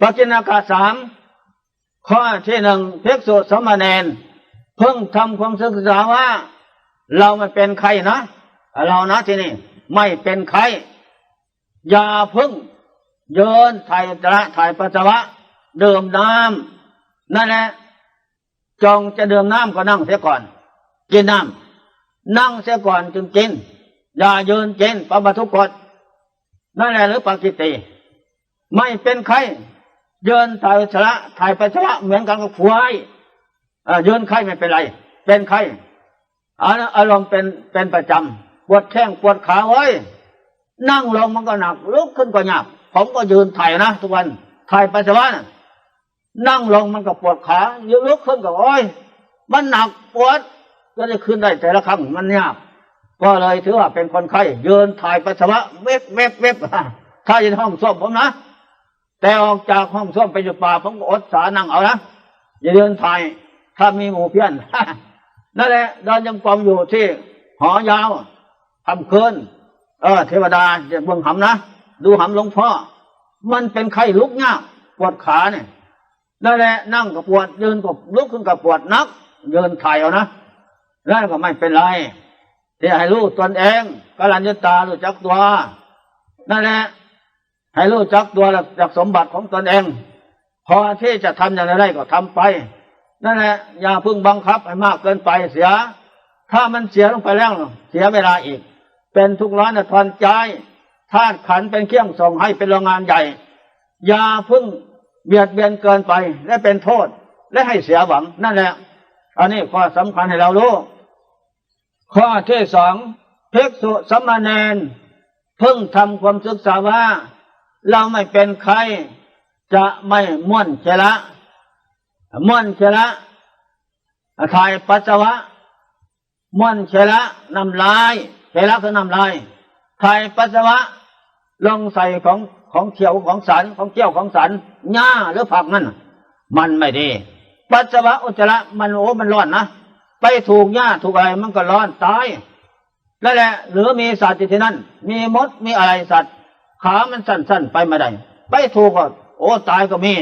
ปกิณากาสามข้อที่หนึ่งเภิกษุสมณเณรเพิ่งทำความศึกษาว่า เราไม่เป็นใครนะเรานะที่นี่ไม่เป็นใครอย่าเพึ่งเยินถ่ายอุจจาระถ่ายปัสสาวะดื่มน้ำนั่นแหละจงจะดื่มน้ำก็นั่งเสียก่อน กินน้ำนั่งเสียก่อนจึงกิน อย่าเยืนกินปะบทุกกฎนั่นแหละหรือปากิติ ไม่เป็นใคร เยินถ่ายอุจจาระถ่ายปัสสาวะเหมือนกันกับควายเอ่อเยินไข้ไม่เป็นไร เป็นไข้อารมณ์เป็นเป็นประจำปวดแข้งปวดขาไว้ยนั่งลงมันก็หนักลุกขึ้นก็หนักผมก็ยืนถ่ายนะทุกวันถ่ายปัสสาวะน่ะนั่งลงมันก็ปวดขายืนลุกขึ้นก็โอ้ยมันหนักปวดก็จะขึ้นได้แต่ละครั้งมันยากก็เลยถือว่าเป็นคนไข้ยืนถ่ายปัสสาวะเว็บเว็บเว็บถ้าอยู่ในห้องส้วมผมนะ แต่ออกจากห้องส้วมไปอยู่ป่าผมก็อดสานั่งเอานะอย่าเดินถ่ายถ้ามีหมูเพี้ยนนั่นแหละเดินยังกรมอยู่ที่หอยาวทำเคืนเออ เทวดาจะเบิ่งหำนะดูหำหลวงพ่อ มันเป็นไข้ลุกยากปวดขาเนี่ยนั่นแหละนั่งก็ปวดยืนก็ลุกขึ้นก็ปวดนักยืนถ่ายเอานะนั่นก็ไม่เป็นไรที่ให้รู้ตนเองกลัญญาตารู้จักตัวนั่นแหละ ให้รู้จักตัวและจักสมบัติของตนเอง พอที่จะทำอย่างไรก็ทำไป นั่นแหละอย่าพึ่งบังคับให้มากเกินไปเสีย ถ้ามันเสียลงไปแล้วเสียเวลาอีก เป็นทุกร้อนทอนใจธาตุขันเป็นเครื่องส่งให้เป็นโรงงานใหญ่อย่าพึ่งเบียดเบียนเกินไปและเป็นโทษ และให้เสียหวังนั่นแหละ อันนี้ข้อสำคัญให้เรารู้ข้อที่สองภิกษุสมณเณรเพิ่งทำความศึกษาว่า เราไม่เป็นใคร จะไม่ม่วนเชละม่วนเชละถ่ายปัสสาวะม่วนเชละน้ำลายเชละคือน้ำลายถ่ายปัสสาวะ ลงใส่ของของเขียวของสันของเกี้ยวของสันหญ้าหรือผักนั่นมันไม่ดี ปัสสาวะอุจจาระมันโอ้มันร้อนนะไปถูกหญ้าถูกอะไรมันก็ร้อนตายนั่นแหละหรือมีสัตว์ที่นั่น มีมดมีอะไรสัตว์ ขามันสั้นๆ ไปไม่ได้ไปถูกก็โอ้ตายก็มี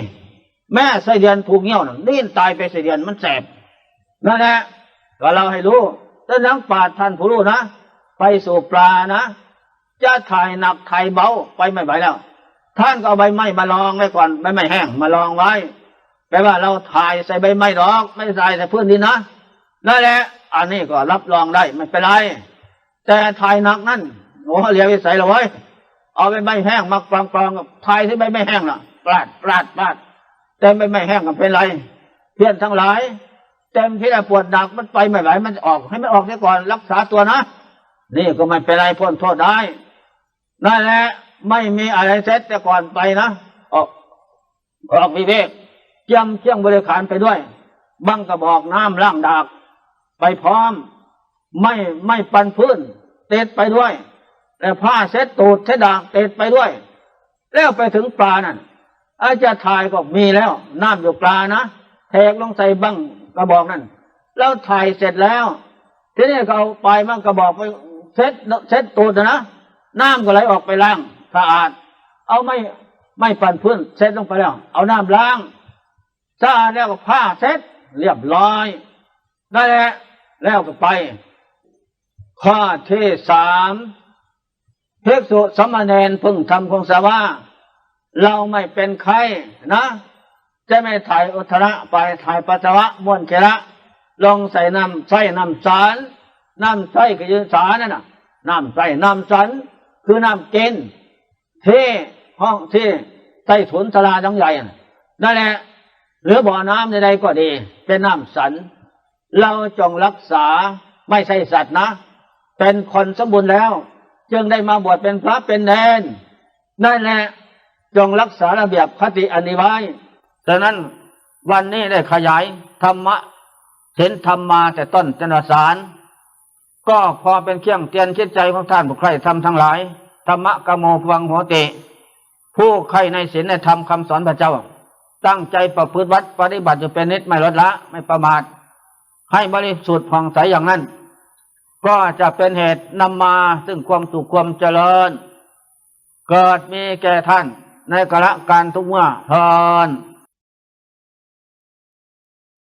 แม่ไสเดือนถูกเงี้ยวน่ะดิ้นตายไปไสเดือนมันแสบนั่นแหละก็เราให้รู้ถ้านักปาชญ์ท่านผู้รู้นะไปสู่ปลานะจะถ่ายหนักถ่ายเบาไปไม่ไหวแล้ว ท่านก็เอาใบไม้มาลองไว้ก่อนใบไม้แห้งมาลองไว้แปลว่าเราถ่ายใส่ใบไม้ดอก ไม่ใส่ใส่พื้นดินนะนั่นแหละ อันนี้ก็รับรองได้ไม่เป็นไรแต่ถ่ายหนักนั่นโอ้เหลียวไปใส่เลยเว้ย เอาใบไม้แห้งมากรองกรองกับถ่ายที่ใบไม้แห้งน่ะปลาดปลาดปลาดแต่ใบไม้แห้งก็เป็นไร เพื่อนทั้งหลายเต็มที่ได้ปวดหนักมันไปไม่ไหวมันออกให้มันออกเสียก่อนรักษาตัวนะนี่ก็ไม่เป็นไรพ้นโทษได้นั่นแหละไม่มีอะไรเซ็ตแต่ก่อนไปนะออกออกวิเวกเจียมเชียงบริขารไปด้วยบังกระบอกน้ำล่างดาก ไปพร้อม ไม่ไม่ปันพื้นเต็ดไปด้วย แต่ผ้าเซ็ตตูดเซ็ตดากเตดไปด้วย แล้วไปถึงปลานั่นอาจะถ่ายก็มีแล้วน้ำอยู่ปลานะแทกลงใส่บังกระบอกนั่นแล้วถ่ายเสร็จแล้ว ทีนี้ก็เอาไปมั่งกระบอกไปเซ็ตเซ็ตตูดนะน้ำก็ไหลออกไปล้างสะอาด เอาไม่ไม่ปั่นพื้นเซ็ตลงไปแล้ว เอาน้ำล้างสะอาดแล้วก็ผ้าเซ็ตเรียบร้อยนั่นแหละแล้วก็ไป ข้อที่สาม ภิกษุสมณเณรพึ่งทำคงสาว่าเราไม่เป็นใครนะ จะไม่ถ่ายอุทธระไปถ่ายปัสสาวะม้วนเจระลงใส่น้ำใส่น้ำสารน้ำใส่ก็คือสารนั่นน่ะน้ำใส่น้ำสันคือน้ำเกณฑ์ที่ห้องที่ใต้ถุนสลาจังใหญ่น่ะนั่นแหละหรือบ่อน้ำใดๆก็ดี เป็นน้ำสัน เราจงรักษาไม่ใช่สัตว์นะ เป็นคนสมบูรณ์แล้ว จึงได้มาบวชเป็นพระเป็นแนนนั่นแหละจงรักษาระเบียบคติอันนี้ไว้ดังนั้นวันนี้ได้ขยายธรรมะเห็นธรรมมาแต่ต้นจนสาร ก็พอเป็นเครื่องเตือนคิดใจของท่านผู้ใครทำทั้งหลายธรรมะกโมพังหัวเตผู้ใครในศีลในธรรมคำสอนพระเจ้า ตั้งใจประพฤติวัดปฏิบัติอยู่เป็นนิดไม่ลดละไม่ประมาท ให้บริสุทธิ์ผ่องใสอย่างนั้น ก็จะเป็นเหตุนำมาซึ่งความสุขความเจริญ เกิดมีแก่ท่านในกระการทุกเมื่อเทอน